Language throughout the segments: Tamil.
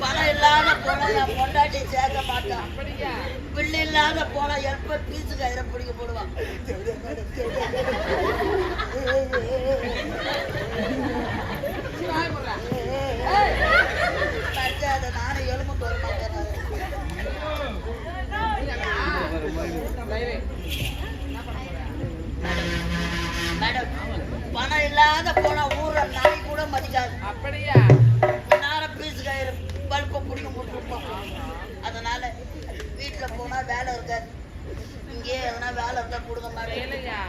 பணம் இல்லாத போனா என் பொண்டாட்டி சேர்க்க மாட்டான் பிள்ளை இல்லாத போனா எப்ப பீஸு கயிறை பிடிக்க போடுவான் போனா வேலை இருக்காது இங்கே எதனா வேலை இருந்தா கொடுங்க வேலையா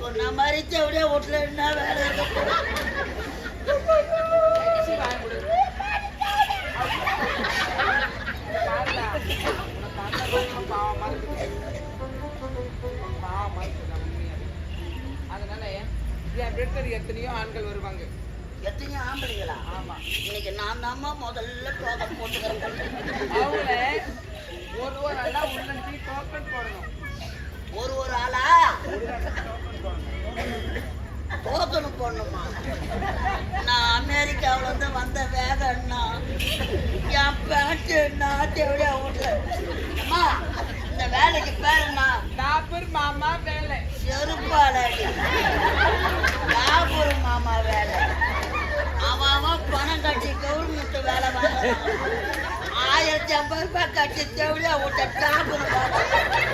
சொன்ன மாதிரி அப்படியே வீட்டுல என்ன வேலை இருக்க. அதனால என் வீட்டுல எத்தனையோ ஆண்கள் வருவாங்க. எத்தனையோ ஆம்பளைங்களா? ஆமா. இன்னைக்கு நான் தாம்மா முதல்ல டோக்கன் போட்டுக்கிறேன். அவங்கள ஒரு ஒரு ஆளா உள்ளி டோக்கன் போடணும். ஒரு ஒரு ஆளா? டோக்கன் போடணுமா? நான் அமெரிக்காவுல இருந்து வந்த வேகன்னா என் பேண்ட் நான் தேவையா அம்மா இந்த வேலைக்கு பேருண்ணா டாப்பர் மாமா வேலை. செருப்பாளடி லாபூர் மாமா வேலை. அவன் அவன் பணம் கட்டி கவர்மெண்ட் வேலை வாங்குறான் ஆயிரத்தி ஐம்பது ரூபாய் கட்டி தேவையா விட்ட டாபூர் அம்மா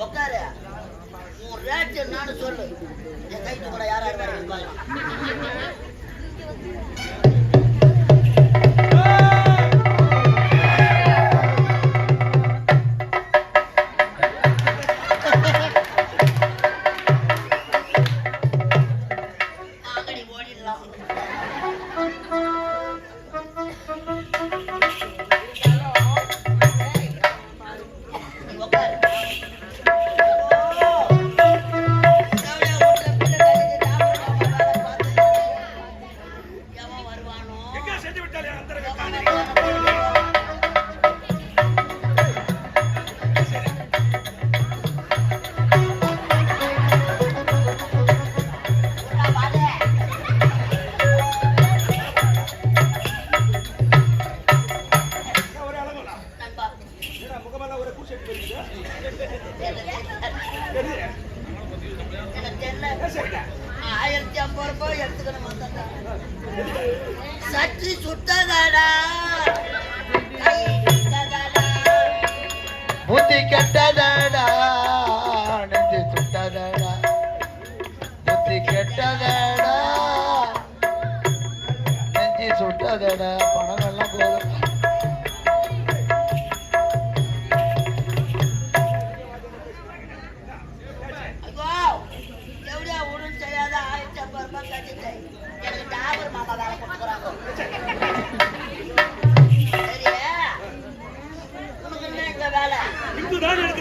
நீ உன் ரேட் என்னன்னு சொல்லு. என் கைட்டு கூட யார் யார் வரீங்க பார்க்கலாம் சென்று விட்டாலே அந்தரங்க Yeah. ஆயிரத்தி ஐம்பது ரூபாய் எடுத்துக்கணும் சற்றி சுட்டதாடா. புத்தி கெட்டதாடா நெஞ்சு சுட்டதாடா. புத்தி கெட்டதாடா நெஞ்சு சுட்டதடா. பணம்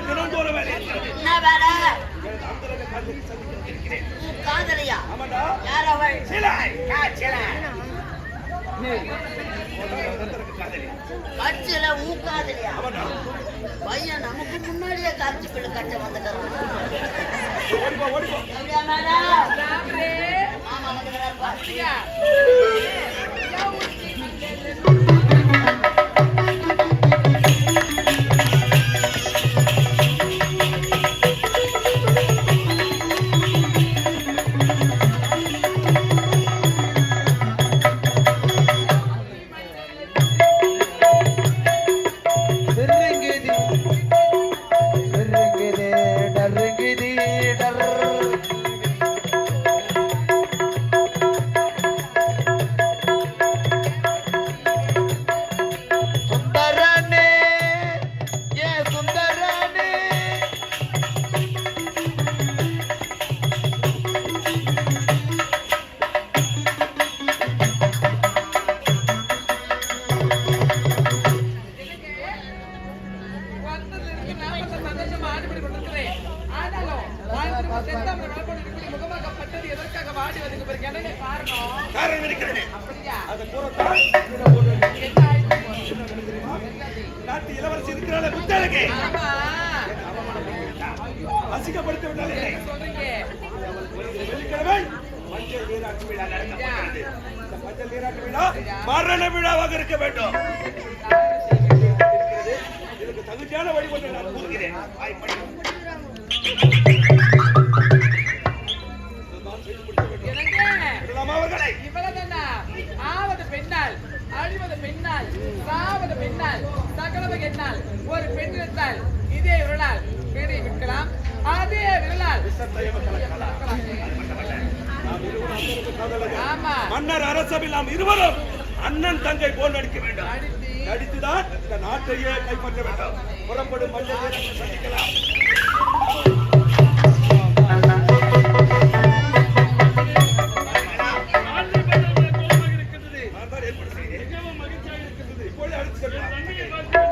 போற வேலை. என்ன வேலை காதலியா. யார் அவள் சிலாய். யார் சிலை? அந்தரங்க காதலி. கட்சியில உன் காதலியா. பையன் நமக்கு முன்னாடியே காட்சி பிள்ளை கட்ட வந்துக்கிறான் ஓடிப்போ, ஓடிப்போ. எப்படியா காரணம்? இருக்கிறது. அதை கூறத்தான்? நாட்டு இளவரசி இருக்கிறாளே. ஆமா. அசிங்கப்படுத்தி விட்டால் வெள்ளிக்கிழமை மஞ்சள் நீராட்டு விழா நடக்கப் போகிறது. இந்த மஞ்சள் நீராட்டு விழா மரண விழாவாக இருக்க வேண்டும் மன்னர் அரசவில் நாம் இருவரும் அண்ணன் தங்கை போல் நடிக்க வேண்டும். நடித்து நடித்துதான் இந்த நாட்டையே கைப்பற்ற வேண்டும். புறப்படும் மஞ்சள் நீராட்டு சந்திக்கலாம். நான் தான் ஏற்பாடு செய்தேன். இப்பொழுது அழைத்து செல்லலாம்.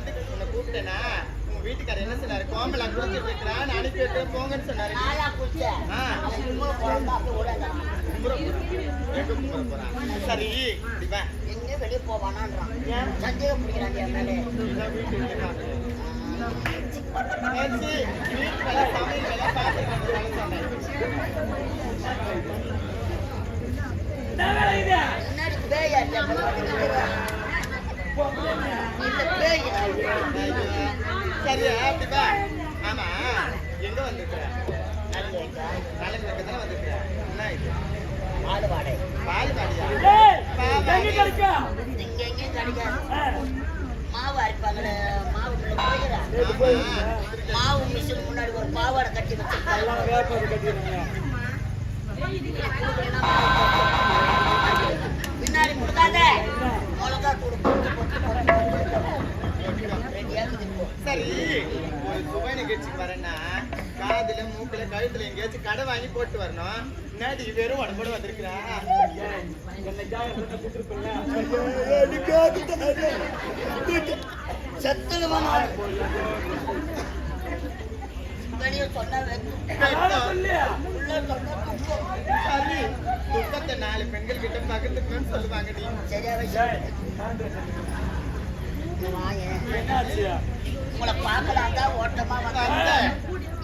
வந்து உன்னை கூப்பிட்டேனா? உன் வீட்டுக்காரர் என்ன சொன்னாரு? கோமலா குடிச்சிட்டு இருக்கிறான் அனுப்பி விட்டு போங்கன்னு சொன்னாரு. சரி வா. எங்க வெளிய போவானான்றான். சந்தேகம். இதான் வீட்டு வேலை சமையல் வேலை வேலை சொன்னேன் முன்னாடி சரியா அப்படி வா ஆமா எங்க வந்திருக்கிற? நல்ல வைக்கா. பக்கத்துல வந்திருக்கிற. என்ன இது? பால்வாடை. பால் பாடியா இங்க எங்கேயும் கிடைக்காது. மாவு அரைப்பாங்களே, மாவு மில்லு போயிடுறா. மாவு மிஷின் முன்னாடி கட்டி பின்னாடி கொடுக்காத. மிளகா தூள் சரி. ஒரு சுப நிகழ்ச்சிக்கு வரேன்னா காதுல மூக்குல கழுத்துல எங்கேயாச்சும் கடை வாங்கி போட்டு வரணும். என்னடி வெறும் உடம்போட வந்திருக்கிறா? நாலு பெண்கள் கிட்ட பகிர்ந்துக்கணும்னு சொல்லுவாங்க நீ. சரியா உங்களை பார்க்கலாம் தான் ஓட்டமா.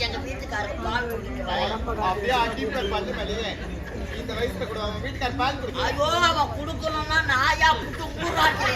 எங்க வீட்டுக்காரர் பால் அப்படியே அடிப்ப பல்லு மேலேயே. இந்த வயசுல கூட அவன் வீட்டுக்கார பால் குடிக்க ஐயோ அவன் குடுக்கணும்னா நாயா புட்டு ஊராட்டு